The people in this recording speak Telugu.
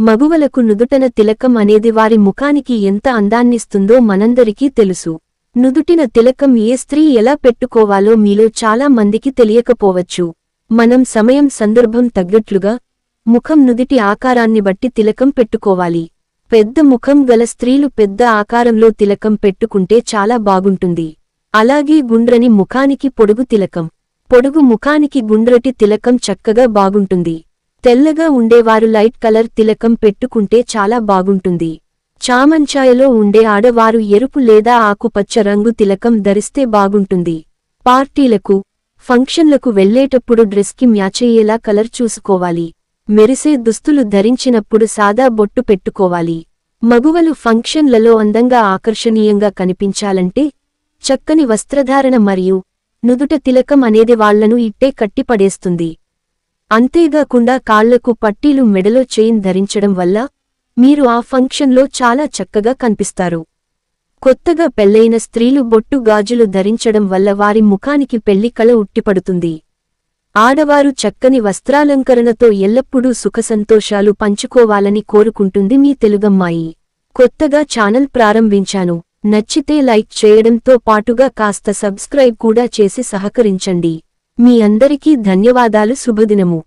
మగువలకు నుదుటన తిలకం అనేది వారి ముఖానికి ఎంత అందాన్నిస్తుందో మనందరికీ తెలుసు. నుదుటిన తిలకం ఏ స్త్రీ ఎలా పెట్టుకోవాలో మీలో చాలా మందికి తెలియకపోవచ్చు. మనం సమయం సందర్భం తగ్గట్లుగా ముఖం నుదిటి ఆకారాన్ని బట్టి తిలకం పెట్టుకోవాలి. పెద్ద ముఖం గల స్త్రీలు పెద్ద ఆకారంలో తిలకం పెట్టుకుంటే చాలా బాగుంటుంది. అలాగే గుండ్రని ముఖానికి పొడుగు తిలకం. పొడుగు ముఖానికి గుండ్రటి తిలకం చక్కగా బాగుంటుంది. తెల్లగా ఉండేవారు లైట్ కలర్ తిలకం పెట్టుకుంటే చాలా బాగుంటుంది. చామంచాయలో ఉండే ఆడవారు ఎరుపు లేదా ఆకుపచ్చ రంగు తిలకం ధరిస్తే బాగుంటుంది. పార్టీలకు ఫంక్షన్లకు వెళ్ళేటప్పుడు డ్రెస్కి మ్యాచయ్యేలా కలర్ చూసుకోవాలి. మెరిసే దుస్తులు ధరించినప్పుడు సాదా బొట్టు పెట్టుకోవాలి. మగువలు ఫంక్షన్లలో అందంగా ఆకర్షణీయంగా కనిపించాలంటే చక్కని వస్త్రధారణ మరియు నుదుట తిలకం అనేది వాళ్ళను ఇట్టే కట్టిపడేస్తుంది. అంతేగాకుండా కాళ్ళకు పట్టీలు మెడలో చైన్ ధరించడం వల్ల మీరు ఆ ఫంక్షన్లో చాలా చక్కగా కనిపిస్తారు. కొత్తగా పెళ్ళైన స్త్రీలు బొట్టు గాజులు ధరించడం వల్ల వారి ముఖానికి పెళ్ళి కళ ఉట్టిపడుతుంది. ఆడవారు చక్కని వస్త్రాలంకరణతో ఎల్లప్పుడూ సుఖసంతోషాలు పంచుకోవాలని కోరుకుంటుంది మీ తెలుగమ్మాయి. కొత్తగా ఛానల్ ప్రారంభించాను. నచ్చితే లైక్ చేయడంతో పాటుగా కాస్త సబ్స్క్రైబ్ కూడా చేసి సహకరించండి. మీ అందరికీ ధన్యవాదాలు. శుభదినము.